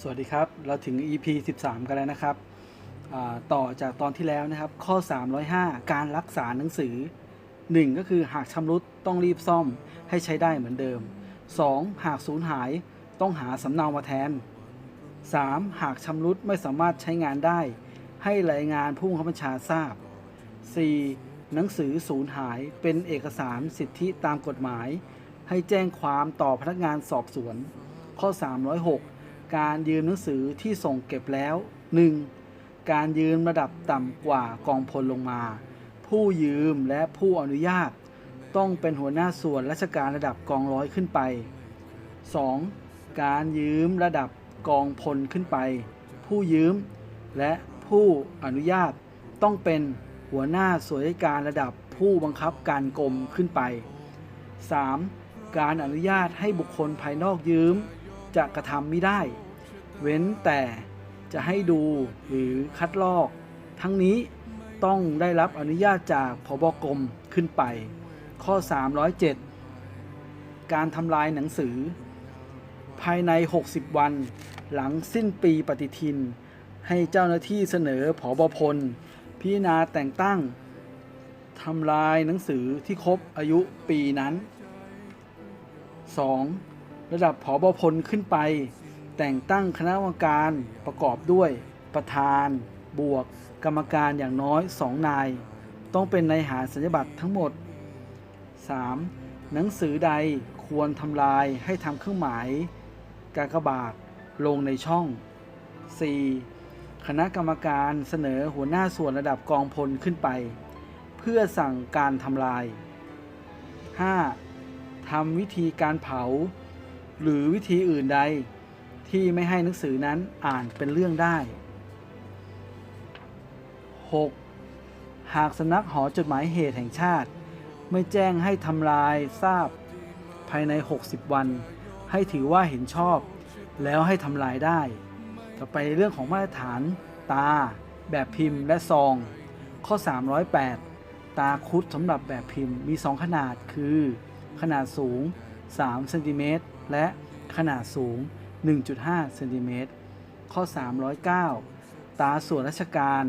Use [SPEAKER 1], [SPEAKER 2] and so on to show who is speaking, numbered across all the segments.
[SPEAKER 1] สวัสดีครับ เราถึง EP 13 กันแล้วนะครับต่อจากตอนที่แล้วนะครับ ข้อ 305 การรักษาหนังสือ 1 ก็คือหากชำรุดต้องรีบซ่อมให้ใช้ได้เหมือนเดิม 2. หากสูญหายต้องหาสำเนามาแทน 3. หากชำรุดไม่สามารถใช้งานได้ ให้รายงานผู้บังคับบัญชาทราบ 4. หนังสือสูญหายเป็นเอกสารสิทธิตามกฎหมาย ให้แจ้งความต่อพนักงานสอบสวน ข้อ 306 การยืมหนังสือที่ส่งเก็บแล้ว 1. การยืมระดับต่ำกว่ากองพลลงมา ผู้ยืมและผู้อนุญาต ต้องเป็นหัวหน้าส่วนราชการระดับกองร้อยขึ้นไป 2. การยืมระดับกองพลขึ้นไป ผู้ยืม และผู้อนุญาตต้องเป็นหัวหน้าส่วนราชการระดับผู้บังคับการกรมขึ้นไป 3. การอนุญาตให้บุคคลภายนอกยืม จะกระทำไม่ได้ เว้นแต่จะให้ดูหรือคัดลอก ทั้งนี้ต้องได้รับอนุญาตจากพบกรมขึ้นไป ข้อ 307 การทำลายหนังสือ ภายใน 60 วัน หลังสิ้นปีปฏิทิน ให้เจ้าหน้าที่เสนอผอบพล พิจารณาแต่งตั้งทำลายหนังสือที่ครบอายุปีนั้น 2. ระดับผอบพลขึ้นไป แต่งตั้งคณะกรรมการประกอบด้วยประธาน บวก กรรมการอย่างน้อย 2 นาย ต้องเป็นนายหารสัญญบัตรทั้งหมด 3. หนังสือใดควรทำลายให้ทำเครื่องหมาย กากบาทลงในช่อง 4. คณะกรรมการเสนอหัวหน้าส่วนระดับกองพลขึ้นไป เพื่อสั่งการทำลาย 5. ทำวิธีการเผา หรือวิธีอื่นใดที่ไม่ให้หนังสือนั้นอ่านเป็นเรื่องได้ 6. หากสำนักหอจดหมายเหตุแห่งชาติ ไม่แจ้งให้ทำลายทราบ ภายใน 60 วัน ให้ถือว่าเห็นชอบ แล้วให้ทำลายได้ ต่อไปเรื่องของมาตรฐาน ตา แบบพิมพ์และซอง ข้อ 308 ตาคุดสำหรับแบบพิมพ์มี 2 ขนาดคือ ขนาดสูง 3 เซนติเมตร และขนาดสูง 1.5เซนติเมตรข้อ 309 ตาส่วนราชการ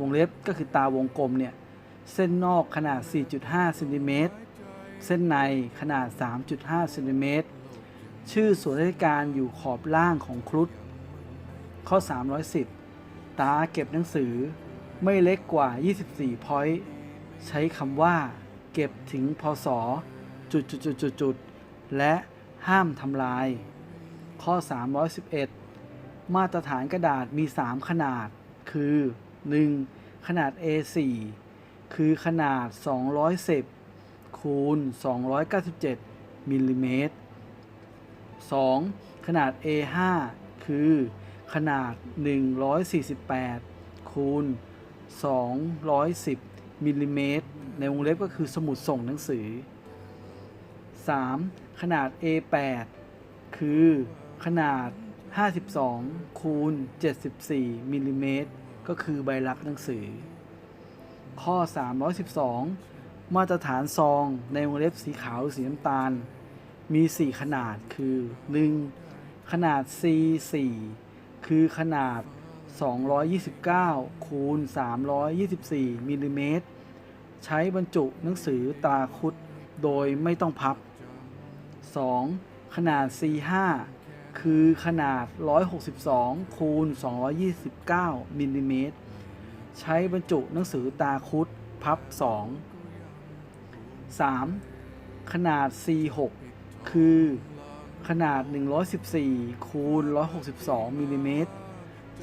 [SPEAKER 1] วงเล็บก็คือตาวงกลมเนี่ย เส้นนอกขนาด 4.5เซนติเมตรเส้นในขนาด 3.5เซนติเมตรชื่อส่วนราชการอยู่ขอบล่างของครุฑข้อ 310 ตาเก็บหนังสือไม่เล็กกว่า 24 พอยต์ใช้คำว่า เก็บถึงพศจุดจุดจุดจุดจุดและ ห้ามทำลาย ข้อ 311 มาตรฐานกระดาษมี 3 ขนาด คือ 1. ขนาด A4 คือขนาด 210 คูณ 297 มิลลิเมตร 2. ขนาด A5 คือขนาด 148 คูณ 210 มิลลิเมตร ในวงเล็บก็คือสมุดส่งหนังสือ 3. ขนาด A8 คือขนาด 52 คูณ 74มิลลิเมตรก็คือใบรับหนังสือ ข้อ 312 มาตรฐานซองในวงเล็บสีขาวสีน้ำตาล มี 4 ขนาดคือ 1. ขนาด C4 คือขนาด 229 คูณ 324มิลลิเมตรใช้บรรจุหนังสือตาคุดโดยไม่ต้องพับ 2. ขนาด C5 คือขนาด 162 คูณ 229มิลลิเมตร ใช้บรรจุหนังสือตาคุดพับ 2 3. ขนาด C6 คือขนาด 114 คูณ 162มิลลิเมตร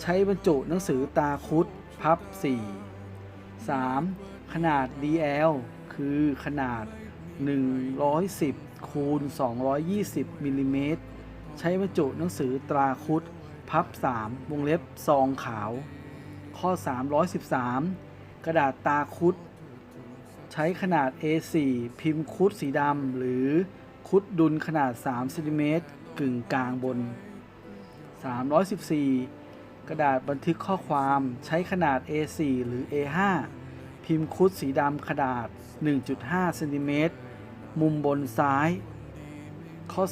[SPEAKER 1] ใช้บรรจุหนังสือตาคุดพับ 4 3. ขนาด DL คือขนาด 110 คูณ 220มิลลิเมตรใช้บรรจุหนังสือตราคุดพับ 3 วงเล็บซองขาว ข้อ 313 กระดาษตาคุด ใช้ขนาด A4 พิมพ์คุดสีดำหรือคุดดุลขนาด3ซนติเมตรกึ่งกลางบน 314 กระดาษบันทึกข้อความใช้ขนาด A4 หรือ A5 พิมพ์คุดสีดำขนาด 1.5เซนติเมตร มุมบนซ้าย ข้อ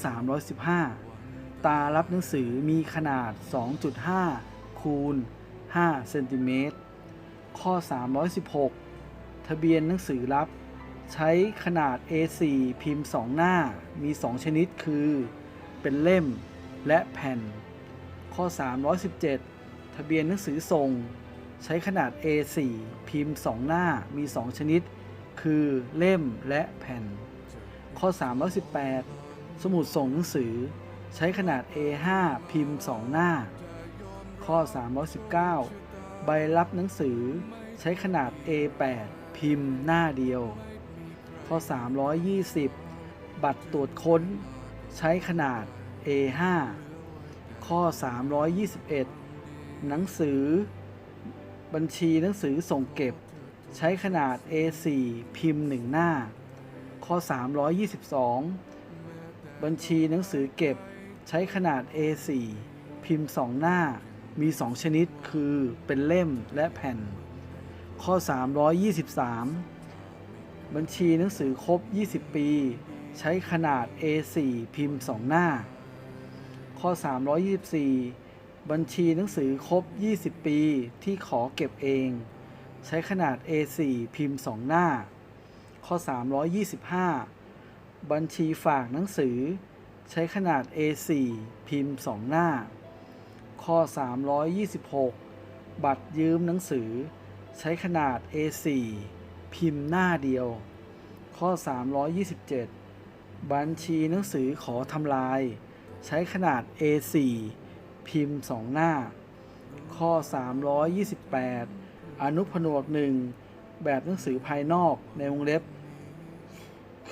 [SPEAKER 1] 315 ตารับหนังสือมีขนาด 2.5 คูณ 5 เซนติเมตร ข้อ 316 ทะเบียนหนังสือรับ ใช้ขนาด A4 พิมพ์ 2 หน้า มี 2 ชนิดคือ เป็นเล่มและแผ่น ข้อ 317 ทะเบียนหนังสือส่ง ใช้ขนาด A4 พิมพ์ 2 หน้า มี 2 ชนิด คือเล่มและแผ่น ข้อ 318 สมุดส่งหนังสือ ใช้ขนาด A5 พิมพ์ 2 หน้า ข้อ 319 ใบรับหนังสือ ใช้ขนาด A8 พิมพ์หน้าเดียว ข้อ 320 บัตรตรวจค้น ใช้ขนาด A5 ข้อ 321 หนังสือ บัญชีหนังสือส่งเก็บ ใช้ขนาด A4 พิมพ์ 1 หน้า ข้อ 322 บัญชีหนังสือเก็บใช้ขนาด A4 พิมพ์ 2 หน้า มี 2 ชนิดคือเป็นเล่มและแผ่น ข้อ 323 บัญชีหนังสือครบ 20 ปี ใช้ขนาด A4 พิมพ์ 2 หน้า ข้อ 324 บัญชีหนังสือครบ 20 ปีที่ขอเก็บเอง ใช้ขนาด A4 พิมพ์ 2 หน้า ข้อ 325 บัญชีฝากหนังสือ ใช้ขนาด A4 พิมพ์ 2 หน้า ข้อ 326 บัตรยืมหนังสือ ใช้ขนาด A4 พิมพ์หน้าเดียว ข้อ 327 บัญชีหนังสือขอทำลาย ใช้ขนาด A4 พิมพ์ 2 หน้า ข้อ 328 อนุผนวกหนึ่งแบบหนังสือภายนอกในวงเล็บ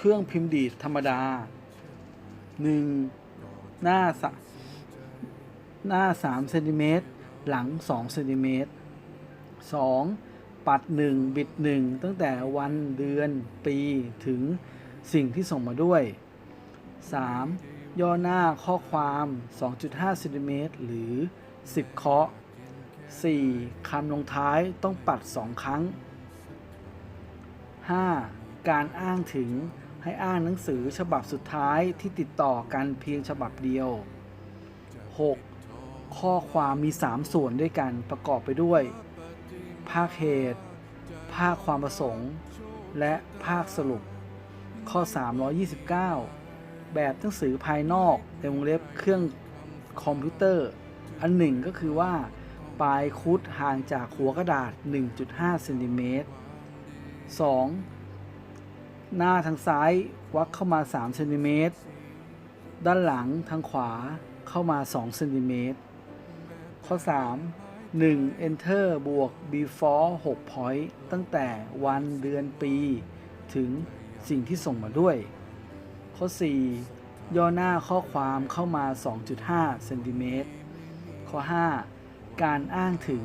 [SPEAKER 1] เครื่องพิมพ์ดีดธรรมดา 1. หน้าสหน้า3เซนติเมตรหลัง2เซนติเมตร 2. ปัด 1 บิด 1 ตั้งแต่วันเดือนปีถึงสิ่งที่ส่งมาด้วย 3. ย่อหน้าข้อความ 2.5เซนติเมตรหรือ 10 เคาะ 4. คำลงท้ายต้องปัด 2 ครั้ง 5. การอ้างถึง ให้อ้างหนังสือฉบับสุดท้ายที่ติดต่อกันเพียงฉบับเดียว 6. ข้อความมี 3 ส่วนด้วยกันประกอบไปด้วย ภาคเหตุ ภาคความประสงค์ และภาคสรุป ข้อ 329 แบบหนังสือภายนอกในวงเล็บเครื่องคอมพิวเตอร์ อันหนึ่งก็คือว่า ปลายคุดห่างจากหัวกระดาษ 1.5เซนติเมตร 2. หน้าทางซ้ายวักเข้ามา3เซนติเมตรด้านหลังทางขวาเข้ามา2เซนติเมตรข้อ 3 1 enter บวก before 6 point ตั้งแต่วันเดือนปี ถึงสิ่งที่ส่งมาด้วย ข้อ 4 ย่อหน้าข้อความเข้ามา 2.5เซนติเมตรข้อ 5 การอ้างถึง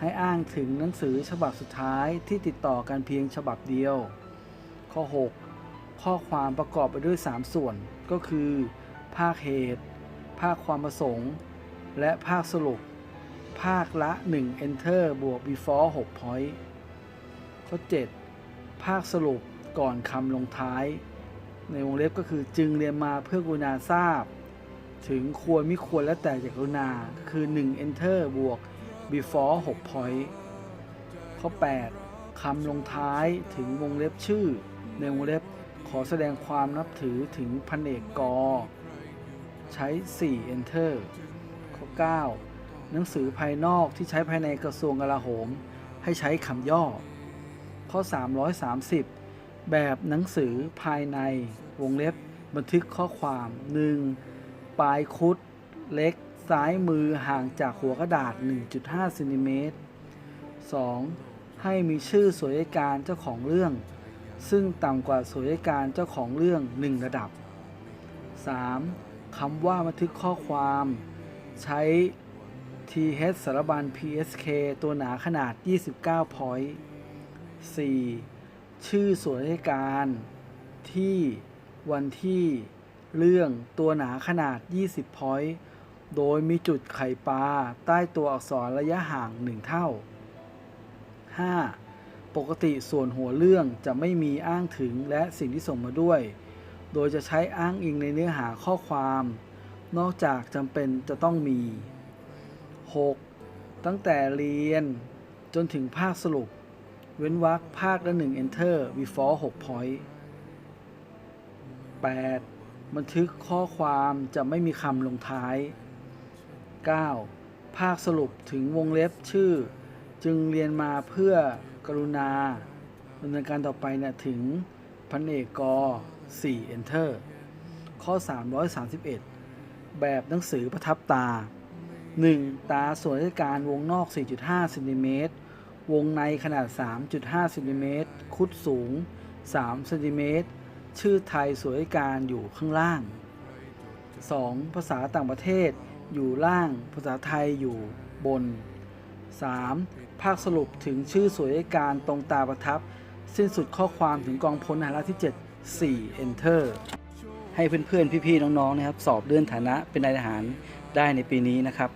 [SPEAKER 1] ให้อ้างถึงหนังสือฉบับสุดท้ายที่ติดต่อกันเพียงฉบับเดียว ข้อ 6 ข้อความประกอบไปด้วย 3 ส่วน ก็คือ ภาคเหตุ ภาคความประสงค์ และภาคสรุป ภาคละ 1 enter บวก before 6 point ข้อ 7 ภาคสรุปก่อนคำลงท้าย ในวงเล็บก็คือจึงเรียนมาเพื่อกรุณาทราบ ถึงควรไม่ควรและแต่จากกรุณาคือ 1 enter บวก before 6 point ข้อ 8 คำลงท้ายถึงวงเล็บชื่อ ในวงเล็บขอแสดงความนับถือถึงพันเอกกอ ใช้ 4 enter ข้อ 9 หนังสือภายนอกที่ใช้ภายในกระทรวงกลาโหม ให้ใช้คำย่อ ข้อ 330 แบบหนังสือภายในวงเล็บบันทึกข้อความ 1. ปลายคุดเล็กซ้ายมือห่างจากหัวกระดาษ 1.5เซนติเมตร 2. ให้มีชื่อสวยการเจ้าของเรื่อง ซึ่งต่ำกว่าสวยการเจ้าของเรื่อง 1 ระดับ 3. คำว่าบันทึกข้อความ ใช้ th สารบัญ psk ตัวหนาขนาด 29 point 4. ชื่อส่วนราชการ ที่ วันที่ เรื่องตัวหนาขนาด 20 point โดยมีจุดไข่ปลา ใต้ตัวอักษรระยะห่าง 1 เท่า 5. ปกติส่วนหัวเรื่องจะไม่มีอ้างถึงและสิ่งที่ส่งมาด้วย โดยจะใช้อ้างอิงในเนื้อหาข้อความ นอกจากจำเป็นจะต้องมี 6. ตั้งแต่เรียนจนถึงภาคสรุป เว้นวรรคภาคละ1 enter before 6 point 8. บันทึกข้อความจะไม่มีคำลงท้าย 9. ภาคสรุปถึงวงเล็บชื่อ จึงเรียนมาเพื่อ กรุณาดำเนินการต่อไปเนี่ยถึงพันเอกก4 enter ข้อ 331 แบบหนังสือประทับตา 1. ตาส่วนราชการวงนอก 4.5เซนติเมตรวงในขนาด 3.5เซนติเมตรคุดสูง3เซนติเมตรชื่อไทยส่วนราชการอยู่ข้างล่าง 2. ภาษาต่างประเทศอยู่ล่าง ภาษาไทยอยู่บน 3. ภาคสรุปถึงชื่อสวนราชการตรงตาประทับ สิ้นสุดข้อความถึงกองพลทหารราบที่ 7 4 enter ให้เพื่อนๆ พี่ๆ น้องๆ นะครับ สอบเลื่อนฐานะเป็นนายทหารได้ในปีนี้นะครับ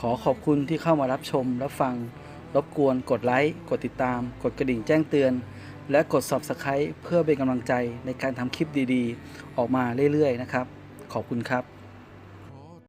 [SPEAKER 1] ขอขอบคุณที่เข้ามารับชม รับฟัง รบกวนกดไลค์ กดติดตาม กดกระดิ่งแจ้งเตือน และกด Subscribe เพื่อเป็นกำลังใจในการทำคลิปดีๆ ออกมาเรื่อยๆ นะครับ ขอบคุณครับ